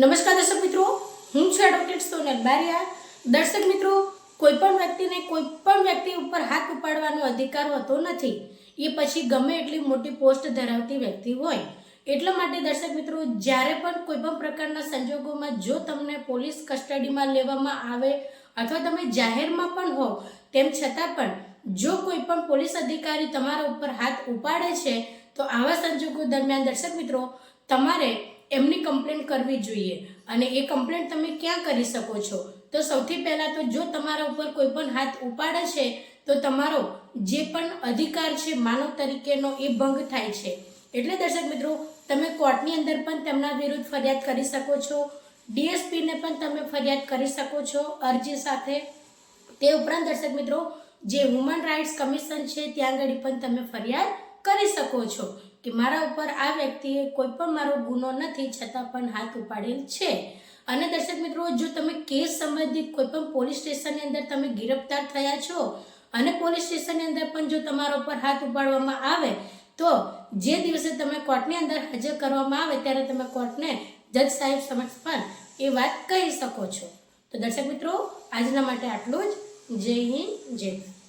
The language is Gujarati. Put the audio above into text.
નમસ્કાર દર્શક મિત્રો, હું છું એડવોકેટ સોનલ બારિયા. દર્શક મિત્રો કોઈ પણ વ્યક્તિને કોઈ પણ વ્યક્તિ ઉપર હાથ ઉપાડવાનો અધિકાર હોતો નથી. એ પછી ગમે એટલી મોટી પોસ્ટ ધરાવતી વ્યક્તિ હોય. એટલા માટે દર્શક મિત્રો, જ્યારે પણ કોઈ પણ પ્રકારના સંજોગોમાં જો તમને પોલીસ કસ્ટડીમાં લેવામાં આવે અથવા તમે જાહેરમાં પણ હો, તેમ છતાં પણ જો કોઈ પણ પોલીસ અધિકારી તમારા ઉપર હાથ ઉપાડે છે, તો આવા સંજોગો દરમિયાન દર્શક મિત્રો, તમારે એમની કમ્પ્લેન્ટ કરવી જોઈએ. અને એ કમ્પ્લેન્ટ તમે ક્યાં કરી શકો છો? તો સૌથી પહેલાં તો જો તમારા ઉપર કોઈ પણ હાથ ઉપાડે છે, તો તમારો જે પણ અધિકાર છે, માનવ તરીકેનો એ ભંગ થાય છે. એટલે દર્શક મિત્રો, તમે કોર્ટની અંદર પણ તેમના વિરુદ્ધ ફરિયાદ કરી શકો છો. ડીએસપીને પણ તમે ફરિયાદ કરી શકો છો અરજી સાથે. તે ઉપરાંત દર્શક મિત્રો, જે હ્યુમન રાઇટ્સ કમિશન છે, ત્યાં આગળ પણ તમે ફરિયાદ કરી શકો છો. કે મારા ઉપર આ વ્યક્તિએ કોઈ પણ મારો ગુનો નથી, છતાં પણ હાથ ઉપાડેલ છે. અને દર્શક મિત્રો, જો તમે કેસ સંબંધિત કોઈ પણ પોલીસ સ્ટેશનની અંદર તમે ગિરફતાર થયા છો અને પોલીસ સ્ટેશનની અંદર પણ જો તમારા ઉપર હાથ ઉપાડવામાં આવે, તો જે દિવસે તમે કોર્ટની અંદર હાજર કરવામાં આવે, ત્યારે તમે કોર્ટને જજ સાહેબ સમક્ષ પણ એ વાત કહી શકો છો. તો દર્શક મિત્રો, આજના માટે આટલું જ. જય હિન્દ, જય ભારત.